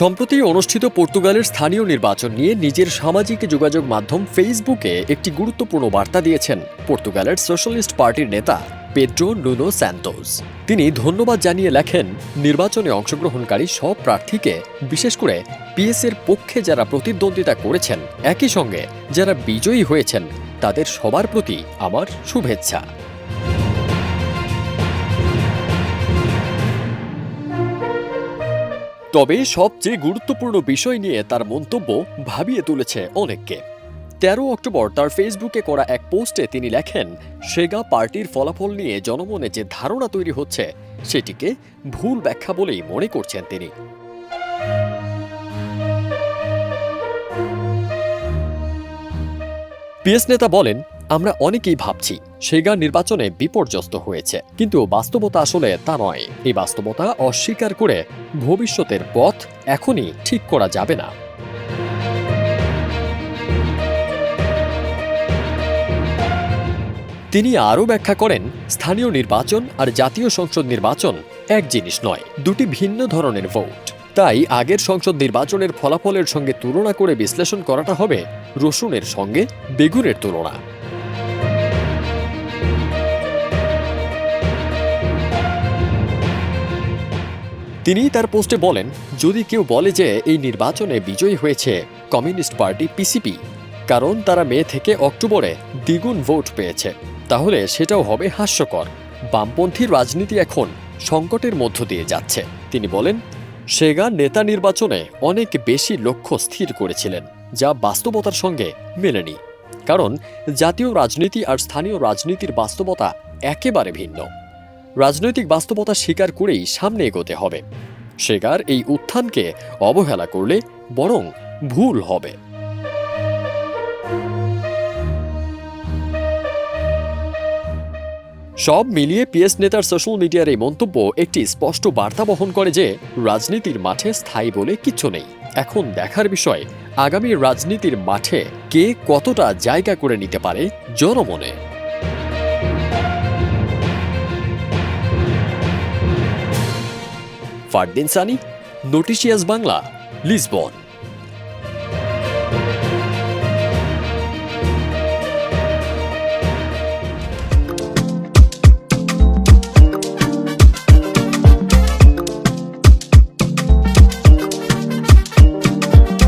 সম্প্রতি অনুষ্ঠিত পর্তুগালের স্থানীয় নির্বাচন নিয়ে নিজের সামাজিক যোগাযোগ মাধ্যম ফেসবুকে একটি গুরুত্বপূর্ণ বার্তা দিয়েছেন পর্তুগালের সোশ্যালিস্ট পার্টির নেতা পেড্রো নুনো স্যান্তোস তিনি ধন্যবাদ জানিয়ে লেখেন, নির্বাচনে অংশগ্রহণকারী সব প্রার্থীকে, বিশেষ করে পিএস এর পক্ষে যারা প্রতিদ্বন্দ্বিতা করেছেন, একই সঙ্গে যারা বিজয়ী হয়েছেন, তাদের সবার প্রতি আমার শুভেচ্ছা। তবে সবচেয়ে গুরুত্বপূর্ণ বিষয় নিয়ে তার মন্তব্য ভাবিয়ে তুলেছে অনেককে। তেরো অক্টোবর তার ফেসবুকে করা এক পোস্টে তিনি লেখেন, সেগা পার্টির ফলাফল নিয়ে জনমনে যে ধারণা তৈরি হচ্ছে, সেটিকে ভুল ব্যাখ্যা বলেই মনে করছেন তিনি। পিএস নেতা বলেন আমরা অনেকেই ভাবছি সেগা নির্বাচনে বিপর্যস্ত হয়েছে। কিন্তু বাস্তবতা আসলে তা নয়। এই বাস্তবতা অস্বীকার করে ভবিষ্যতের পথ এখনই ঠিক করা যাবে না। তিনি আরও ব্যাখ্যা করেন, স্থানীয় নির্বাচন আর জাতীয় সংসদ নির্বাচন এক জিনিস নয়, দুটি ভিন্ন ধরনের ভোট। তাই আগের সংসদ নির্বাচনের ফলাফলের সঙ্গে তুলনা করে বিশ্লেষণ করাটা হবে রসুনের সঙ্গে বেগুনের তুলনা। তিনি তার পোস্টে বলেন, যদি কেউ বলে যে এই নির্বাচনে বিজয়ী হয়েছে, কমিউনিস্ট পার্টি পিসিপি, কারণ তারা মে থেকে অক্টোবরে দ্বিগুণ ভোট পেয়েছে, তাহলে সেটাও হবে হাস্যকর। বামপন্থী রাজনীতি এখন সংকটের মধ্য দিয়ে যাচ্ছে। তিনি বলেন, সেগা নেতা নির্বাচনে অনেক বেশি লক্ষ্য স্থির করেছিলেন, যা বাস্তবতার সঙ্গে মেলেনি। কারণ জাতীয় রাজনীতি আর স্থানীয় রাজনীতির বাস্তবতা একেবারে ভিন্ন। রাজনৈতিক বাস্তবতা স্বীকার করেই সামনে এগোতে হবে। সেগার এই উত্থানকে অবহেলা করলে বরং ভুল হবে। সব মিলিয়ে পিএস নেতার সোশ্যাল মিডিয়ার এই মন্তব্য একটি স্পষ্ট বার্তা বহন করে যে, রাজনীতির মাঠে স্থায়ী বলে কিচ্ছু নেই। এখন দেখার বিষয়, আগামী রাজনীতির মাঠে কে কতটা জায়গা করে নিতে পারে জনমনে। ফারদিন সানি নোটিশিয়াস বাংলা লিসবন।